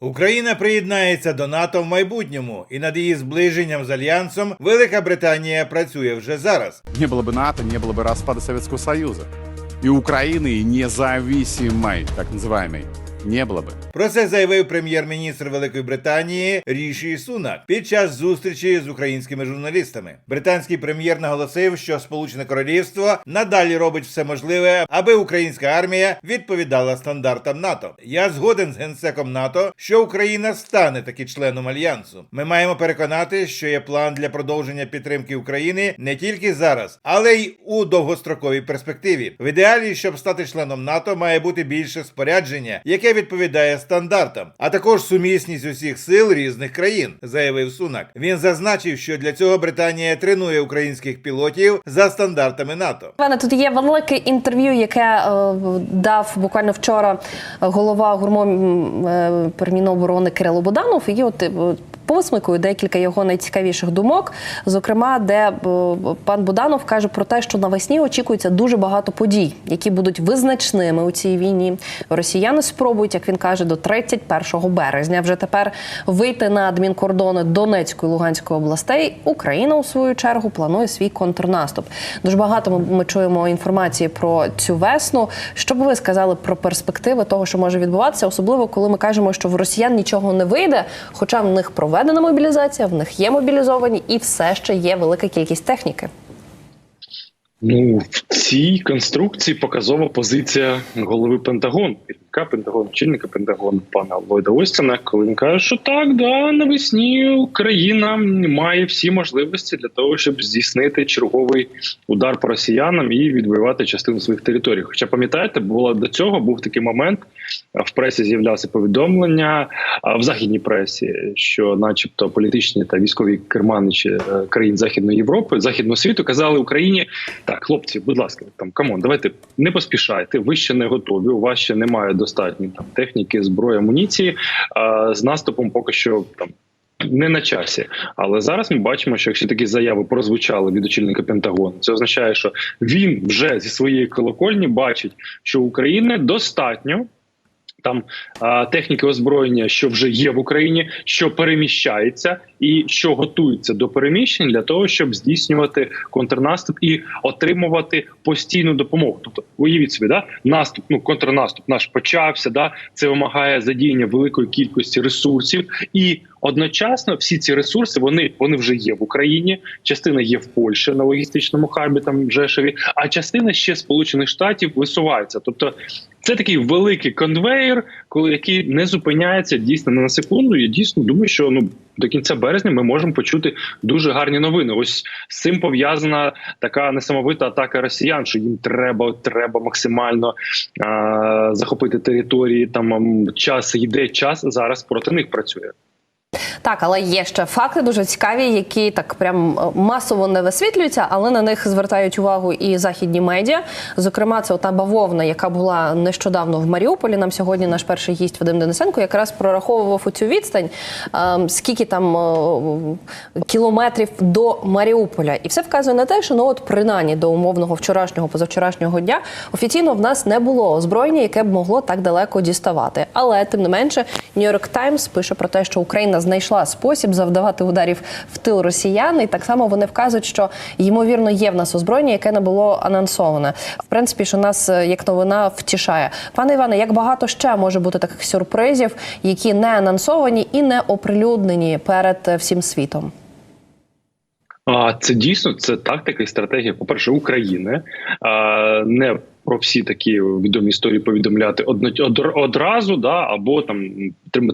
Україна приєднається до НАТО в майбутньому, і над її зближенням з альянсом Велика Британія працює вже зараз. Не было бы НАТО, не было бы распада Советского Союза. И Украины независимой, так называемой, не было бы. Про це заявив прем'єр-міністр Великої Британії Ріші Сунак під час зустрічі з українськими журналістами. Британський прем'єр наголосив, що Сполучене Королівство надалі робить все можливе, аби українська армія відповідала стандартам НАТО. Я згоден з генсеком НАТО, що Україна стане таки членом альянсу. Ми маємо переконати, що є план для продовження підтримки України не тільки зараз, але й у довгостроковій перспективі. В ідеалі, щоб стати членом НАТО, має бути більше спорядження, яке відповідає стандартам, а також сумісність усіх сил різних країн, заявив Сунак. Він зазначив, що для цього Британія тренує українських пілотів за стандартами НАТО. Пане, тут є велике інтерв'ю, яке е, дав буквально вчора голова гурмо е, Перміноборони Кирило Буданов. І от повисмикую декілька його найцікавіших думок. Зокрема, де е, пан Буданов каже про те, що навесні очікується дуже багато подій, які будуть визначними у цій війні. Росіяни спробують, як він каже, до 31 березня вже тепер вийти на адмінкордони Донецької і Луганської областей. Україна у свою чергу планує свій контрнаступ. Дуже багато ми, чуємо інформації про цю весну. Що б ви сказали про перспективи того, що може відбуватися, особливо коли ми кажемо, що в росіян нічого не вийде, хоча в них проведена мобілізація, в них є мобілізовані і все ще є велика кількість техніки. Ну, в цій конструкції показова позиція голови Пентагону, керівника Пентагону, очільника Пентагону пана Ллойда Остіна, коли він каже, що так, да, навесні Україна має всі можливості для того, щоб здійснити черговий удар по росіянам і відвоювати частину своїх територій. Хоча пам'ятаєте, було до цього був такий момент. В пресі з'являлося повідомлення в західній пресі, що, начебто, політичні та військові керманичі е, країн Західної Європи, західного світу казали Україні. Так, хлопці, будь ласка, там камон, давайте не поспішайте. Ви ще не готові. У вас ще немає достатньо там техніки, зброї, амуніції. А з наступом поки що там. Не на часі, але зараз ми бачимо, що якщо такі заяви прозвучали від очільника Пентагону, це означає, що він вже зі своєї колокольні бачить, що України достатньо там техніки озброєння, що вже є в Україні, що переміщається і що готується до переміщень для того, щоб здійснювати контрнаступ і отримувати постійну допомогу. Тобто, уявіть собі, да наступ, ну контрнаступ наш почався. Да, це вимагає задіяння великої кількості ресурсів, і одночасно всі ці ресурси вони, вони вже є в Україні. Частина є в Польщі на логістичному хабі, там в Жешеві, а частина ще Сполучених Штатів висувається. Тобто, це такий великий конвейер, коли який не зупиняється дійсно на секунду. Я дійсно думаю, що ну до кінця березня ми можемо почути дуже гарні новини. Ось з цим пов'язана така несамовита атака росіян, що їм треба треба максимально а, захопити території. Там час йде час зараз проти них працює. Так, але є ще факти дуже цікаві, які так прям е, масово не висвітлюються, але на них звертають увагу і західні медіа. Зокрема, це ота бавовна, яка була нещодавно в Маріуполі. Нам сьогодні наш перший гість Вадим Денисенко якраз прораховував у цю відстань, ем, скільки там е, кілометрів до Маріуполя, і все вказує на те, що ну от принаймні до умовного вчорашнього позавчорашнього дня офіційно в нас не було озброєння, яке б могло так далеко діставати. Але тим не менше, Нью-Йорк Таймс пише про те, що Україна знайшла спосіб завдавати ударів в тил росіян, і так само вони вказують, що ймовірно є в нас озброєння, яке не було анонсоване. В принципі, що нас е, як новина втішає. Пане Іване, як багато ще може бути таких сюрпризів, які не анонсовані і не оприлюднені перед е, всім світом? А це дійсно це тактика і стратегія. По перше, України а, не про всі такі відомі історії повідомляти одразу, да або там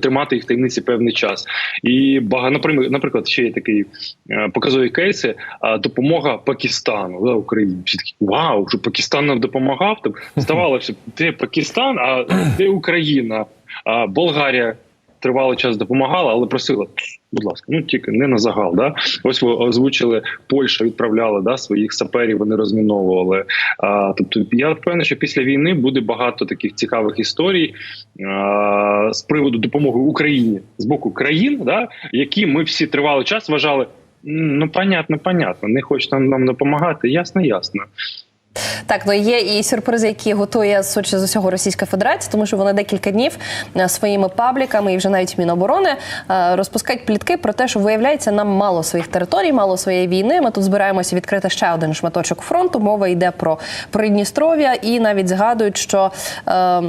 тримати їх в таємниці певний час. І наприклад, наприклад, ще є такий е, показові кейси. Допомога Пакистану да, Україні. Всі такі вау, що Пакистан нам допомагав. Там здавалося, де Пакистан, а де Україна, а Болгарія. Тривалий час допомагала, але просила, будь ласка, ну тільки не на загал. Да? Ось ви озвучили, Польща відправляла да, своїх саперів, вони розміновували. А, тобто, я впевнений, що після війни буде багато таких цікавих історій а, з приводу допомоги Україні з боку країн, да, які ми всі тривалий час вважали. Ну, понятно, понятно, не хочуть нам, нам допомагати. Ясно, ясно. Так, ну є і сюрпризи, які готує судячи з усього Російська Федерація, тому що вони декілька днів е, своїми пабліками і вже навіть Міноборони е, розпускають плітки про те, що виявляється нам мало своїх територій, мало своєї війни. Ми тут збираємося відкрити ще один шматочок фронту. Мова йде про Придністров'я, і навіть згадують, що е, е,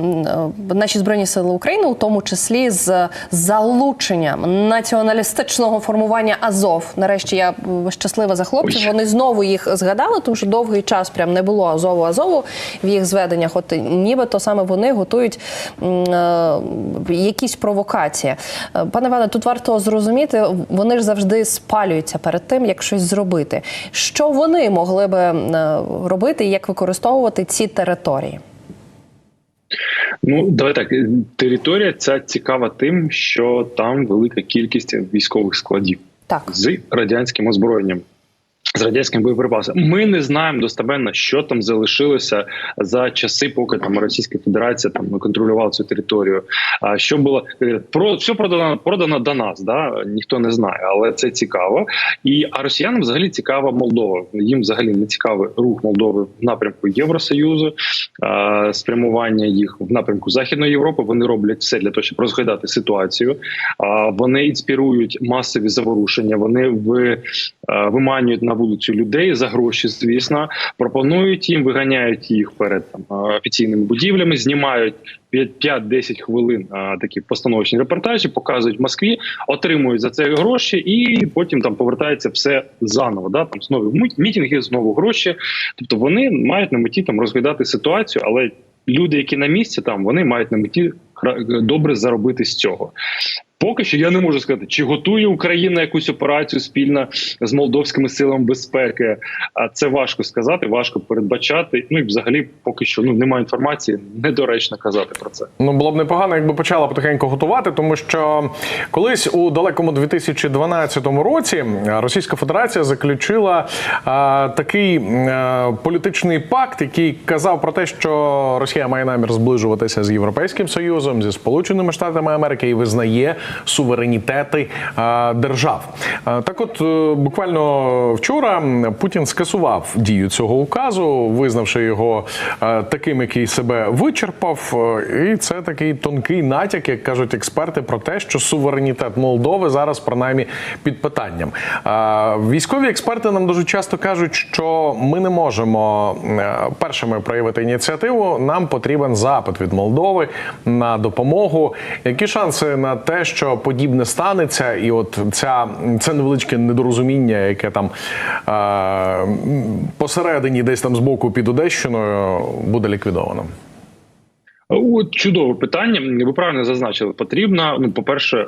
наші збройні сили України, у тому числі з залученням націоналістичного формування Азов. Нарешті я щаслива за хлопців. Вони знову їх згадали, тому що довгий час прям не було Азову Азову в їх зведеннях. От нібито саме вони готують е, якісь провокації. Е, Пане Іване, тут варто зрозуміти, вони ж завжди спалюються перед тим, як щось зробити. Що вони могли би е, робити і як використовувати ці території? Ну, давай так. Територія ця цікава тим, що там велика кількість військових складів Так. з радянським озброєнням. З радянським боєприпасом ми не знаємо достеменно, що там залишилося за часи, поки там Російська Федерація там контролювала цю територію. А що було про все продано продано до нас? Да ніхто не знає, але це цікаво. І а росіянам взагалі цікава Молдова. Їм взагалі не цікавий рух Молдови в напрямку Євросоюзу, а, спрямування їх в напрямку Західної Європи. Вони роблять все для того, щоб розглядати ситуацію. А, Вони інспірують масові заворушення. Вони в, виманюють на вулицю людей за гроші, звісно, пропонують їм, виганяють їх перед там офіційними будівлями, знімають 5-10 хвилин а, такі постановочні репортажі, показують в Москві, отримують за це гроші, і потім там повертається все заново. Да? Там знову мі- мітинги, знову гроші. Тобто вони мають на меті там розглядати ситуацію, але люди, які на місці там, вони мають на меті добре заробити з цього. Поки що я не можу сказати, чи готує Україна якусь операцію спільно з молдовськими силами безпеки. А це важко сказати, важко передбачати. Ну і взагалі, поки що ну немає інформації, недоречно казати про це. Ну було б непогано, якби почала потихеньку готувати, тому що колись у далекому 2012 році Російська Федерація заключила а, такий а, політичний пакт, який казав про те, що Росія має намір зближуватися з Європейським Союзом, зі Сполученими Штатами Америки і визнає суверенітети держав. Так, от е, буквально вчора Путін скасував дію цього указу, визнавши його е, таким, який себе вичерпав. Е, І це такий тонкий натяк, як кажуть експерти, про те, що суверенітет Молдови зараз принаймні під питанням. Е, Військові експерти нам дуже часто кажуть, що ми не можемо е, першими проявити ініціативу. Нам потрібен запит від Молдови на допомогу. Які шанси на те, що подібне станеться, і от ця це невеличке недорозуміння, яке там е, посередині, десь там збоку під Одещиною, буде ліквідовано. От чудове питання. Ви правильно зазначили. Потрібно, ну, е,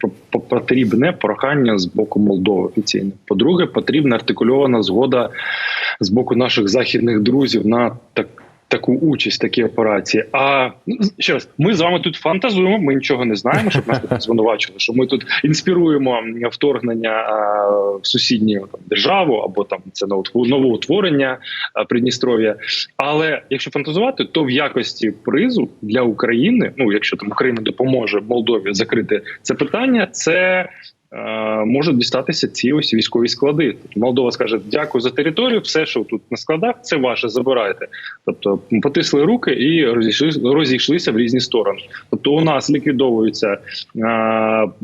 по- по- потрібне прохання з боку Молдови офіційно. По-друге, потрібна артикульована згода з боку наших західних друзів на так. Таку участь, в такій операції. А ну, ще раз, ми з вами тут фантазуємо. Ми нічого не знаємо, щоб нас тут звинувачили. Що ми тут інспіруємо вторгнення в сусідню там державу або там це ново- новоутворення а, Придністров'я. Але якщо фантазувати, то в якості призу для України, ну якщо там Україна допоможе Молдові закрити це питання, це можуть дістатися ці ось військові склади. Тобто Молдова скаже: дякую за територію, все, що тут на складах, це ваше, забирайте. Тобто потисли руки і розійшлися, розійшлися в різні сторони. Тобто, у нас ліквідовується е,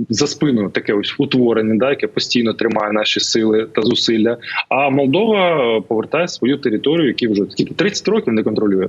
за спиною таке ось утворення, да, яке постійно тримає наші сили та зусилля. А Молдова е, повертає свою територію, яку вже скільки 30 років не контролює.